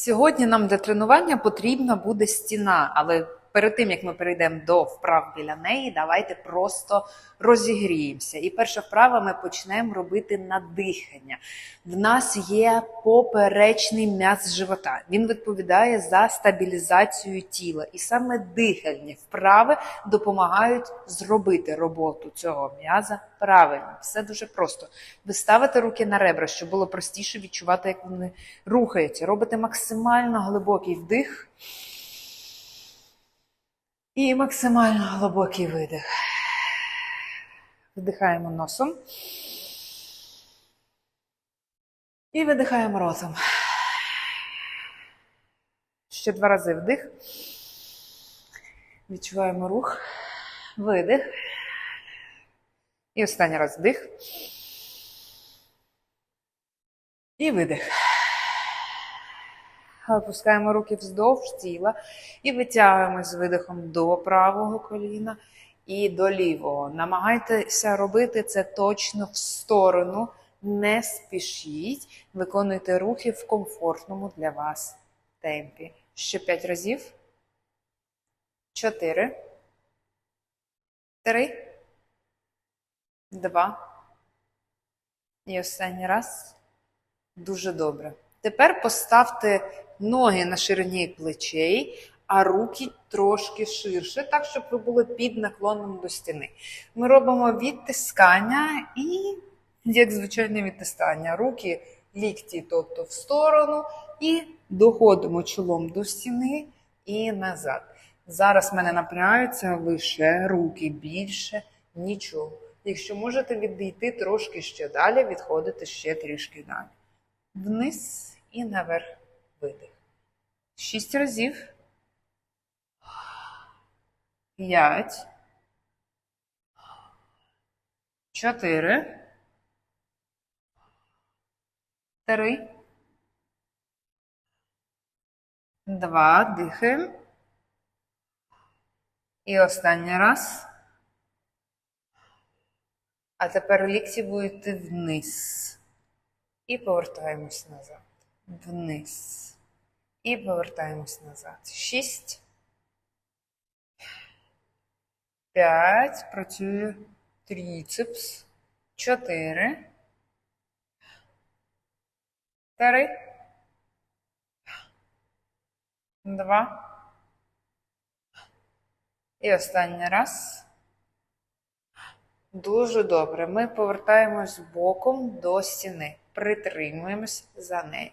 Сьогодні нам для тренування потрібна буде стіна, але перед тим як ми перейдемо до вправ біля неї, давайте просто розігріємося. І перша вправа ми почнемо робити на дихання. В нас є поперечний м'яз живота. Він відповідає за стабілізацію тіла, і саме дихальні вправи допомагають зробити роботу цього м'яза правильно. Все дуже просто. Ви ставите руки на ребра, щоб було простіше відчувати, як вони рухаються. Робите максимально глибокий вдих і максимально глибокий видих. Вдихаємо носом. І видихаємо ротом. Ще два рази вдих. Відчуваємо рух. Видих. І останній раз вдих. І видих. Опускаємо руки вздовж тіла і витягуємо з видихом до правого коліна і до лівого. Намагайтеся робити це точно в сторону. Не спішіть, виконуйте рухи в комфортному для вас темпі. Ще п'ять разів. Чотири. Три. Два. І останній раз. Дуже добре. Тепер поставте ноги на ширині плечей, а руки трошки ширше, так, щоб ви були під наклоном до стіни. Ми робимо відтискання і, як звичайне відтискання, руки лікті, тобто в сторону, і доходимо чолом до стіни і назад. Зараз в мене напрягаються лише руки, більше нічого. Якщо можете відійти трошки ще далі, відходите ще трішки далі. Вниз і наверх видих. Шість разів. П'ять. Чотири. Три. Два. Дихаємо. І останній раз. А тепер лікті будете вниз. І повертаємось назад. Вниз. І повертаємось назад. Шість. П'ять. Працює тріцепс. Чотири. Три. Два. І останній раз. Дуже добре. Ми повертаємось боком до стіни. Притримуємось за неї.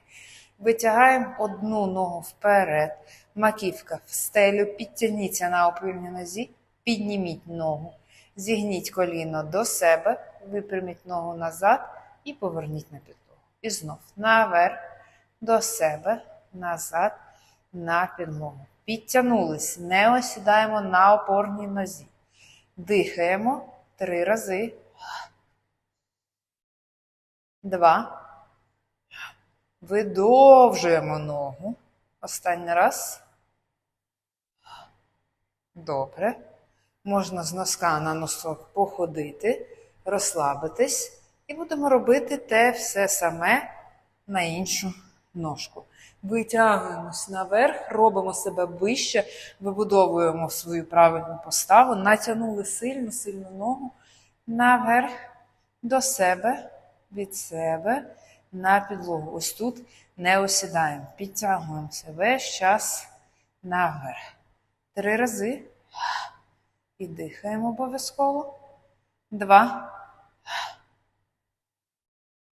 Витягаємо одну ногу вперед, маківка в стелю, підтягніться на опільній нозі, підніміть ногу, зігніть коліно до себе, випряміть ногу назад і поверніть на підлогу. І знов наверх, до себе, назад, на підлогу. Підтягнулись, не осідаємо на опорній нозі. Дихаємо три рази. Два. Видовжуємо ногу. Останній раз. Добре. Можна з носка на носок походити, розслабитись. І будемо робити те все саме на іншу ножку. Витягуємось наверх, робимо себе вище, вибудовуємо свою правильну поставу, натягнули сильно, сильну ногу наверх, до себе, від себе, на підлогу. Ось тут не осідаємо. Підтягуємося весь час наверх. Три рази. І дихаємо обов'язково. Два.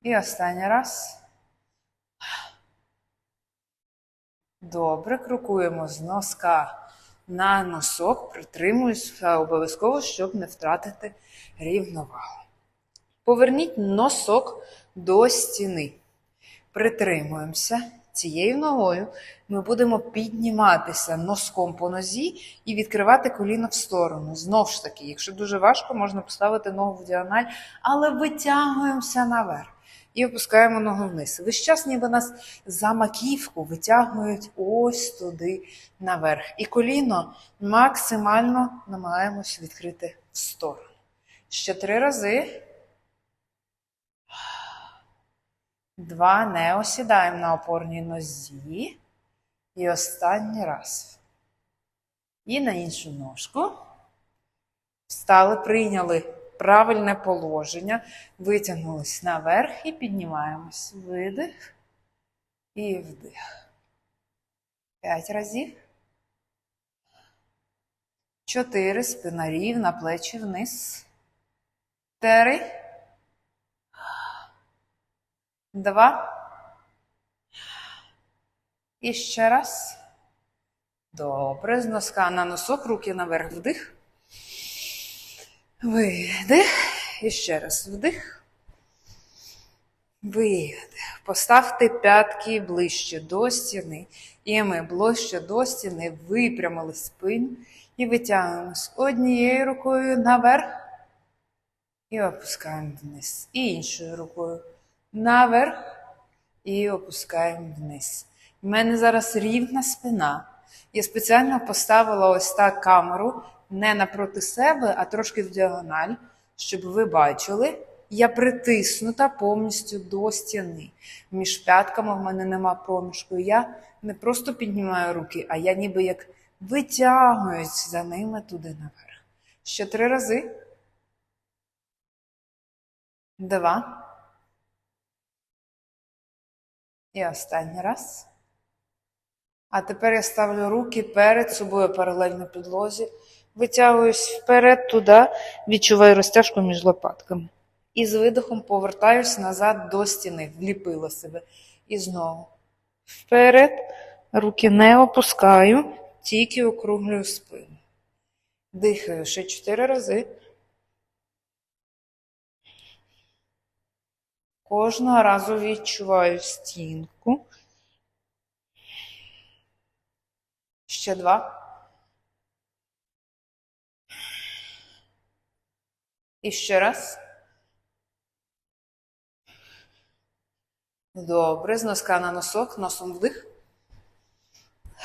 І останній раз. Добре, крокуємо з носка на носок, притримуюся обов'язково, щоб не втратити рівновагу. Поверніть носок до стіни. Притримуємося цією ногою. Ми будемо підніматися носком по нозі і відкривати коліно в сторону. Знову ж таки, якщо дуже важко, можна поставити ногу в діагональ, але витягуємося наверх. І опускаємо ногу вниз. Весь час ніби нас за маківку витягують ось туди наверх. І коліно максимально намагаємось відкрити в сторону. Ще три рази. Два. Не осідаємо на опорній нозі. І останній раз. І на іншу ножку. Встали, прийняли правильне положення, витягнулись наверх і піднімаємось. Видих і вдих. П'ять разів. Чотири. Спина рівна, плечі вниз. Три. Два. І ще раз. Добре. З носка на носок, руки наверх. Вдих. Видих. І ще раз вдих. Видих. Поставте п'ятки ближче до стіни. І ми ближче до стіни випрямили спину і витягуємось однією рукою наверх. І опускаємо вниз. І іншою рукою наверх. І опускаємо вниз. У мене зараз рівна спина. Я спеціально поставила ось так камеру не напроти себе, а трошки в діагональ, щоб ви бачили. Я притиснута повністю до стіни. Між п'ятками в мене нема проміжку. Я не просто піднімаю руки, а я ніби як витягуюсь за ними туди наверх. Ще три рази. Два. І останній раз. А тепер я ставлю руки перед собою паралельно підлозі. Витягуюсь вперед туди, відчуваю розтяжку між лопатками. І з видихом повертаюсь назад до стіни, вліпила себе. І знову. Вперед, руки не опускаю, тільки округлюю спину. Дихаю ще чотири рази. Кожного разу відчуваю стінку. Ще два. І ще раз. Добре, з носка на носок, носом вдих.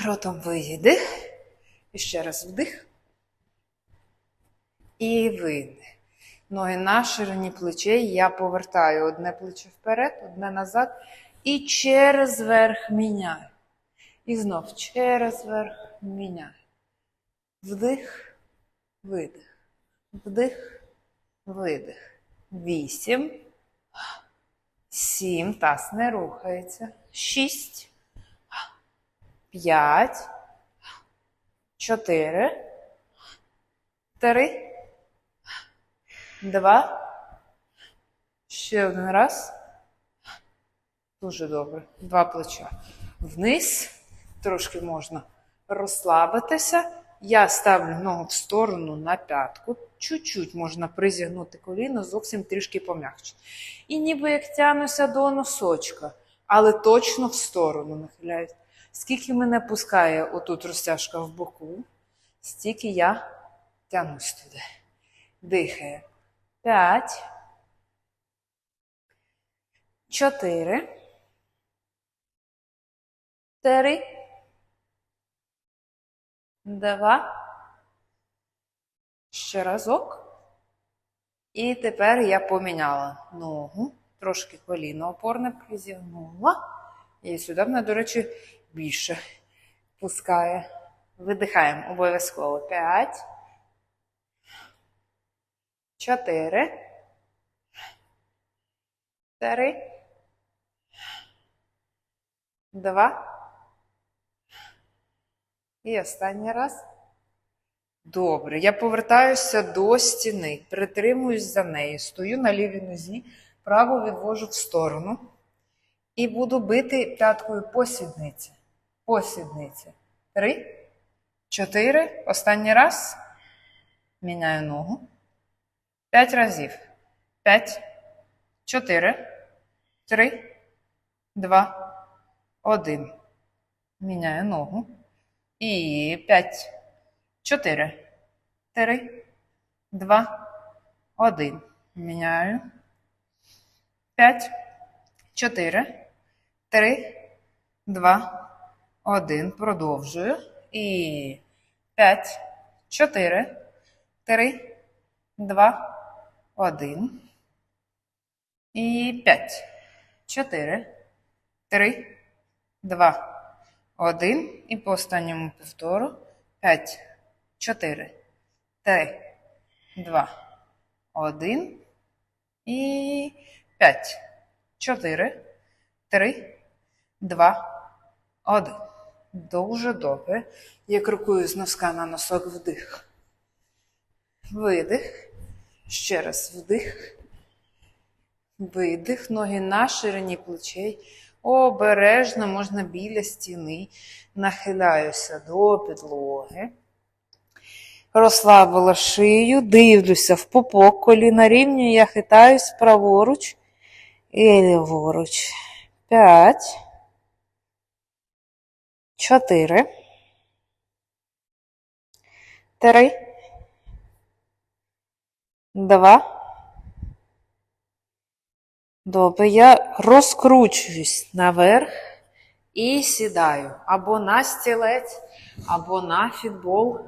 Ротом видих. І ще раз вдих. І видих. Ноги на ширині плечей. Я повертаю одне плече вперед, одне назад. І через верх міняю. І знов через верх міняю. Вдих, видих. Вдих, видих. Вісім. Сім. Таз не рухається. Шість. П'ять. Чотири. Три. Два. Ще один раз. Дуже добре. Два плеча. Вниз. Трошки можна розслабитися. Я ставлю ногу в сторону на п'ятку. Чуть-чуть можна призігнути коліно, зовсім трішки пом'якше. І ніби як тянуся до носочка, але точно в сторону нахиляюсь. Скільки мене пускає отут розтяжка в боку, стільки я тянусь туди. Дихає. П'ять. Чотири. Три. Два. Ще разок. І тепер я поміняла ногу. Трошки коліно опорне призігнула. І сюди мене, до речі, більше пускає. Видихаємо обов'язково. П'ять. Чотири. Три. Два. І останній раз. Добре. Я повертаюся до стіни. Притримуюсь за нею. Стою на лівій нозі, праву відвожу в сторону. І буду бити п'яткою по сідниці. По сідниці. Три. Чотири. Останній раз. Міняю ногу. П'ять разів. П'ять. Чотири. Три. Два. Один. Міняю ногу. І п'ять. Чотири. Три. Два. Один. Міняю. П'ять. Чотири. Три. Два. Один. Продовжую. І п'ять. Чотири. Три. Два. Один. І п'ять. Чотири. Три. Два. один. І по останньому повтору. П'ять, чотири, три, два, один. І п'ять, чотири, три, два, один. Дуже добре. Я крокую з носка на носок вдих. Видих. Ще раз вдих. Видих. Ноги на ширині плечей. Обережно можна біля стіни. Нахиляюся до підлоги. Розслабила шию, дивлюся в пупок, коліна рівні, я хитаюсь праворуч і ліворуч. П'ять. Чотири. Три. Два. Добре, я розкручуюсь наверх і сідаю або на стілець, або на фітбол,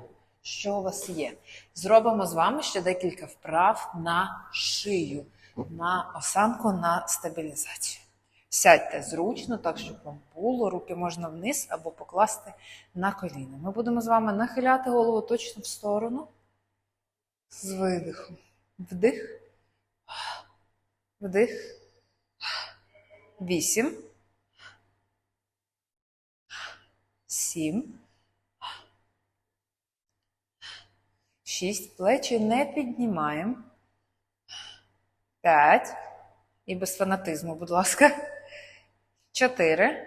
що у вас є. Зробимо з вами ще декілька вправ на шию, на осанку, на стабілізацію. Сядьте зручно, так, щоб вам було, руки можна вниз або покласти на коліна. Ми будемо з вами нахиляти голову точно в сторону. З видихом. Вдих. Вдих. Вісім. Сім. Шість. Плечі не піднімаємо. П'ять. І без фанатизму, будь ласка. Чотири.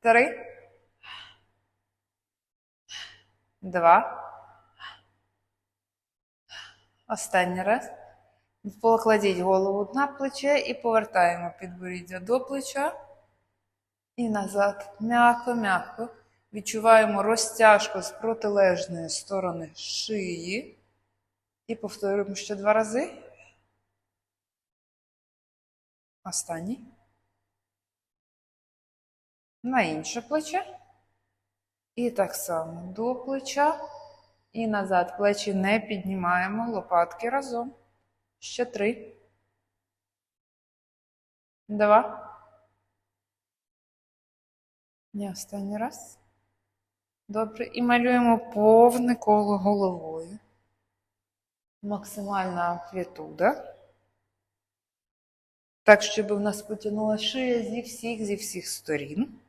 Три. Два. Останній раз. Покладіть голову на плече і повертаємо підборіддя до плеча. І назад. М'яко-м'яко. Відчуваємо розтяжку з протилежної сторони шиї. І повторюємо ще два рази. Останній. На інше плече. І так само до плеча. І назад. Плечі не піднімаємо. Лопатки разом. Ще три. Два. І останній раз. Добре. І малюємо повне коло головою. Максимальна амплітуда. Так, щоб у нас потягнула шия зі всіх, зі всіх сторін.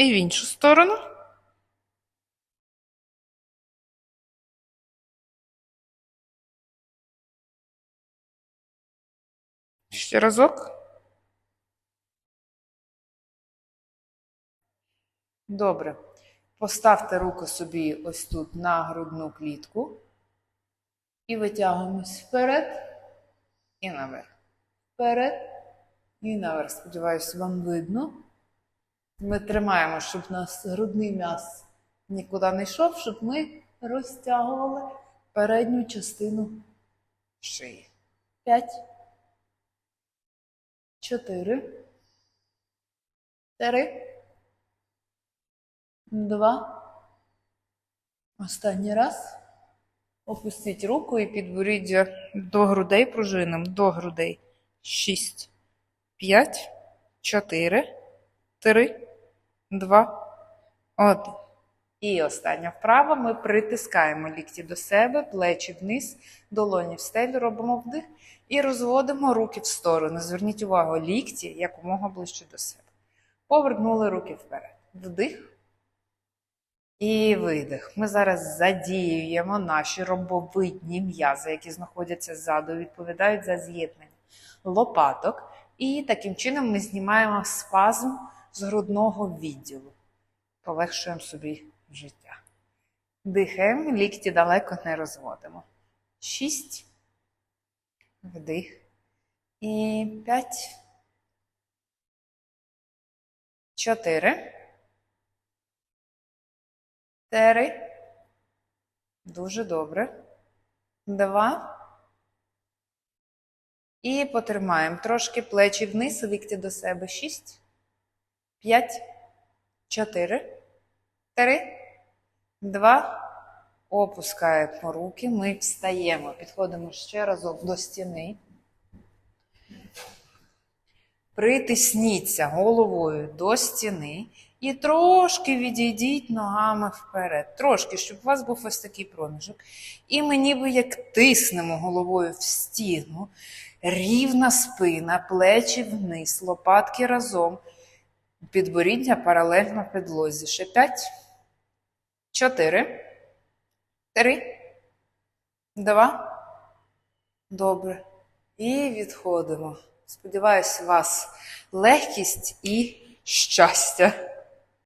І в іншу сторону. Ще разок. Добре. Поставте руку собі ось тут на грудну клітку. І витягуємось вперед і наверх. Вперед і наверх. Сподіваюся, вам видно. Ми тримаємо, щоб нас грудний м'яз нікуди не йшов, щоб ми розтягували передню частину шиї. П'ять. Чотири. Три. Два. Останній раз. Опустіть руку і підборіддя до грудей пружинам. До грудей. Шість. П'ять. Чотири. Три. Два. Один. І остання вправа. Ми притискаємо лікті до себе, плечі вниз, долоні в стелю, робимо вдих і розводимо руки в сторони. Зверніть увагу, лікті якомога ближче до себе. Повернули руки вперед. Вдих. І видих. Ми зараз задіюємо наші ромбовидні м'язи, які знаходяться ззаду, відповідають за з'єднання лопаток. І таким чином ми знімаємо спазм з грудного відділу. Полегшуємо собі життя. Дихаємо, лікті далеко не розводимо. Шість. Вдих. І п'ять. Чотири. Три. Дуже добре. Два. І потримаємо трошки плечі вниз, лікті до себе. Шість. П'ять. Чотири. Три. Два. Опускаємо руки, ми встаємо, підходимо ще разок до стіни. Притисніться головою до стіни і трошки відійдіть ногами вперед. Трошки, щоб у вас був ось такий проміжок. І ми ніби як тиснемо головою в стіну. Рівна спина, плечі вниз, лопатки разом. Підборіддя паралельно підлозі. Ще п'ять, чотири, три, два. Добре. І відходимо. Сподіваюсь, у вас легкість і щастя.